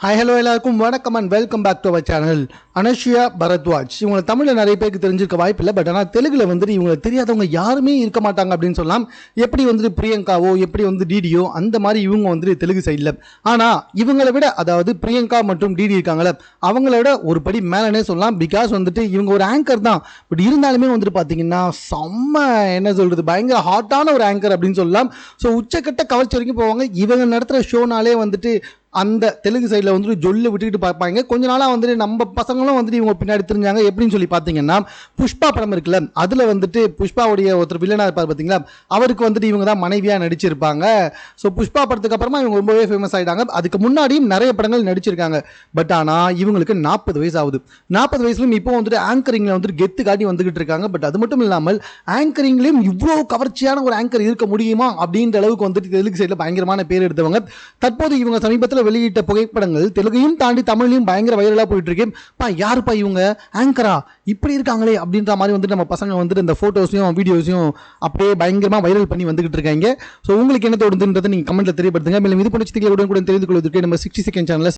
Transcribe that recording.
Hi hello எல்லாருக்கும் வணக்கம் and welcome back to our channel Anashiya Bharadwaj. இவங்களை தமிழில் நிறைய பேருக்கு தெரிஞ்சிருக்க வாய்ப்பு இல்லை பட் ஆனால் தெலுங்கில் வந்துட்டு இவங்களை தெரியாதவங்க யாருமே இருக்க மாட்டாங்க அப்படின்னு சொல்லலாம் எப்படி வந்துட்டு பிரியங்காவோ எப்படி வந்து டிடியோ அந்த மாதிரி இவங்க வந்துட்டு தெலுங்கு சைடில் ஆனால் இவங்களை விட அதாவது பிரியங்கா மற்றும் டிடி இருக்காங்களே அவங்கள விட ஒரு படி மேலேனே சொல்லலாம் பிகாஸ் வந்துட்டு இவங்க ஒரு ஆங்கர் தான். பட் இருந்தாலுமே வந்துட்டு பார்த்தீங்கன்னா செம்ம என்ன சொல்கிறது பயங்கர ஹாட்டான ஒரு ஆங்கர் அப்படின்னு சொல்லலாம் ஸோ உச்சக்கட்ட கவர்ச்சி வரைக்கும் போவாங்க. இவங்க நடத்துகிற ஷோனாலே வந்துட்டு அந்த தெலுங்கு சைடில் வந்துட்டு ஜொல்லு விட்டுக்கிட்டு பார்ப்பாங்க. கொஞ்ச நாளாக வந்துட்டு நம்ம பசங்களும் வந்துட்டு இவங்க பின்னாடி தெரிஞ்சாங்க எப்படின்னு சொல்லி பார்த்தீங்கன்னா புஷ்பா படம் இருக்குல்ல அதில் வந்துட்டு புஷ்பாவுடைய ஒருத்தர் வில்லனாக இருப்பார் பார்த்தீங்களா? அவருக்கு வந்துட்டு இவங்க தான் மனைவியாக நடிச்சிருப்பாங்க. ஸோ புஷ்பா படத்துக்கு அப்புறமா இவங்க ரொம்பவே ஃபேமஸ் ஆகிட்டாங்க அதுக்கு முன்னாடியும் நிறைய படங்கள் நடிச்சிருக்காங்க. பட் ஆனால் இவங்களுக்கு நாற்பது வயசு ஆகுது. நாற்பது வயசுலையும் இப்போ வந்துட்டு ஆங்கரிங்கில் வந்துட்டு கெத்து காட்டி வந்துகிட்டு இருக்காங்க. பட் அது மட்டும் இல்லாமல் ஆங்கரிங்லேயும் இவ்வளோ கவர்ச்சியான ஒரு ஆங்கர் இருக்க முடியுமா அப்படின்ற அளவுக்கு வந்துட்டு தெலுங்கு சைடில் பயங்கரமான பேர் எடுத்தவங்க. தற்போது இவங்க சமீபத்தில் வெளியிட்ட புகைப்படங்கள் தெலுங்கையும் தாண்டி தமிழையும் பயங்கர வைரலாக போயிட்டு இருக்கு பா யாருப்பா இவங்க? ஆங்கரா இப்படி இருக்காங்களே அப்படின்ற மாதிரி வந்துட்டு நம்ம பசங்க வந்துட்டு இந்த ஃபோட்டோஸையும் வீடியோஸையும் அப்படியே பயங்கரமாக வைரல் பண்ணி வந்துகிட்டு இருக்காங்க. ஸோ உங்களுக்கு என்ன தோணுதுன்றதை நீங்கள் கமெண்ட்டில் தெரியப்படுத்துங்க. மேலும் இது பிடிச்சதுக்கு உடனுக்குடன் தெரிந்து கொள்வதற்கு நம்ம சிக்ஸ்டி செகண்ட் சேனலில்